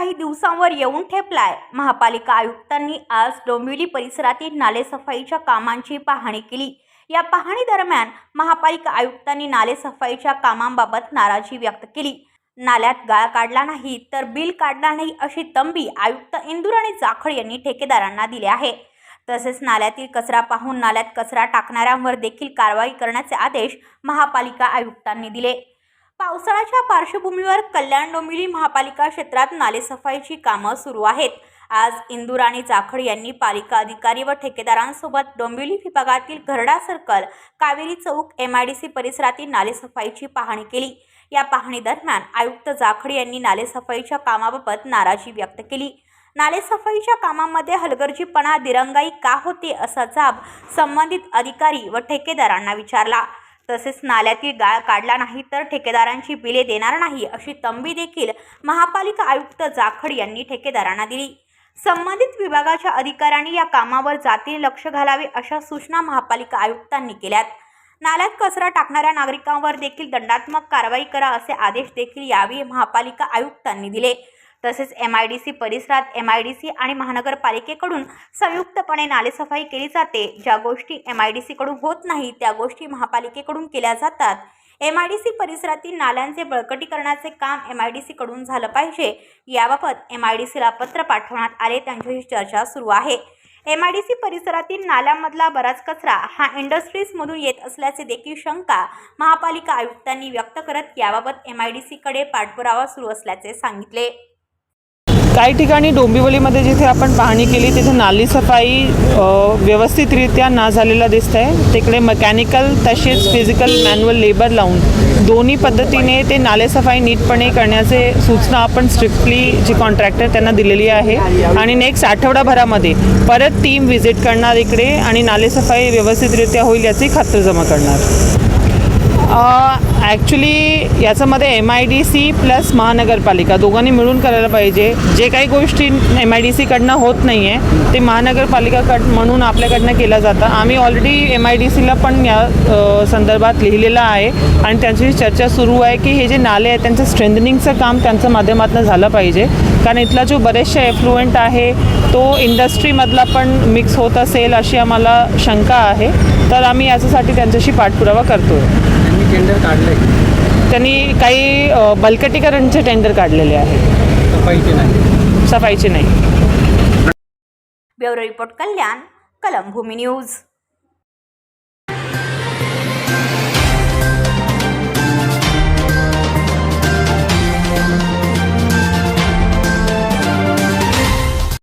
काही दिवसांवर येऊन ठेपलाय. महापालिका आयुक्तांनी आज डोंबिवली परिसरातील नालेसफाईच्या कामांची पाहणी केली. या पाहणी दरम्यान महापालिका आयुक्तांनी नालेसफाईच्या कामांबाबत नाराजी व्यक्त केली. नाल्यात गाळ काढला नाही तर बिल काढला नाही अशी तंबी आयुक्त इंदुराणी जाखड यांनी ठेकेदारांना दिली आहे. तसेच नाल्यातील कचरा पाहून नाल्यात कचरा टाकणाऱ्यांवर देखील कारवाई करण्याचे आदेश महापालिका आयुक्तांनी दिले. पावसाळ्याच्या पार्श्वभूमीवर कल्याण डोंबिवली महापालिका क्षेत्रात नालेसफाईची कामं सुरू आहेत. आज इंदुराणी जाखड यांनी पालिका अधिकारी व ठेकेदारांसोबत डोंबिवली विभागातील घरडा सर्कल कावेरी चौक एम आय डी सी परिसरातील नालेसफाईची पाहणी केली. या पाहणीदरम्यान आयुक्त जाखड यांनी नालेसफाईच्या कामाबाबत नाराजी व्यक्त केली. नालेसफाईच्या कामामध्ये हलगर्जीपणा दिरंगाई का होते असा जाब संबंधित अधिकारी व ठेकेदारांना विचारला. तसेच नाल्यातील गाळ काढला नाही तर ठेकेदारांची बिले देणार नाही अशी तंबी देखील महापालिका आयुक्त जाखड यांनी ठेकेदारांना दिली. संबंधित विभागाच्या अधिकाऱ्यांनी या कामावर जातीने लक्ष घालावे अशा सूचना महापालिका आयुक्तांनी केल्यात. नाल्यात कचरा टाकणाऱ्या नागरिकांवर देखील दंडात्मक कारवाई करा असे आदेश देखील यावेळी महापालिका आयुक्तांनी दिले. तसेच एम आय डी सी परिसरात एम आय डी सी आणि महानगरपालिकेकडून संयुक्तपणे नालेसफाई केली जाते. ज्या गोष्टी एम आय डी सीकडून होत नाही त्या गोष्टी महापालिकेकडून केल्या जातात. एम आय डी सी परिसरातील नाल्यांचे बळकटीकरणाचे काम एम आय डी सीकडून झालं पाहिजे. याबाबत एम आय डी सीला पत्र पाठवण्यात आले त्यांच्याशी चर्चा सुरू आहे. एम आय डी सी परिसरातील नाल्यांमधला बराच कचरा हा इंडस्ट्रीजमधून येत असल्याचे देखील शंका महापालिका आयुक्तांनी व्यक्त करत याबाबत एम आय डी सीकडे पाठपुरावा सुरू असल्याचे सांगितले. काही ठिकाणी डोंबिवलीमध्ये जिथे आपण पाहणी केली तिथे नाली सफाई व्यवस्थितरित्या ना झालेला दिसत आहे तिकडे मेकॅनिकल तसेच फिजिकल मॅन्युअल लेबर लावून दोन्ही पद्धतीने ते नालेसफाई नीटपणे करण्याचे सूचना आपण स्ट्रिक्टली जी कॉन्ट्रॅक्टर त्यांना दिलेली आहे. आणि नेक्स्ट आठवडाभरामध्ये परत टीम व्हिजिट करणार इकडे आणि नालेसफाई व्यवस्थितरित्या होईल याची खातरजमा करणार. ॲक्च्युली याच्यामध्ये M I D C plus महानगरपालिका दोघांनी मिळून करायला पाहिजे. जे काही गोष्टी एम आय डी सीकडनं होत नाही आहे ते महानगरपालिकाकड म्हणून आपल्याकडनं केलं जातं आम्ही ऑलरेडी एम आय डी सीला पण या संदर्भात लिहिलेलं आहे आणि त्यांची चर्चा सुरू आहे की हे जे नाले आहेत त्यांचं स्ट्रेंथनिंगचं काम त्यांच्या माध्यमातून झालं पाहिजे. कारण इथला जो बरेचशा एफ्लुएंट आहे तो इंडस्ट्रीमधला पण मिक्स होत असेल अशी आम्हाला शंका आहे. तर आम्ही याच्यासाठी त्यांच्याशी पाठपुरावा करतो आहे टेंडर काढलंय. त्यांनी काही बल्कटीकरणचे टेंडर काढलेले आहे सफाईचे नाही. सफाईचे नाही. Bureau report Kalyan Kalambhumi news.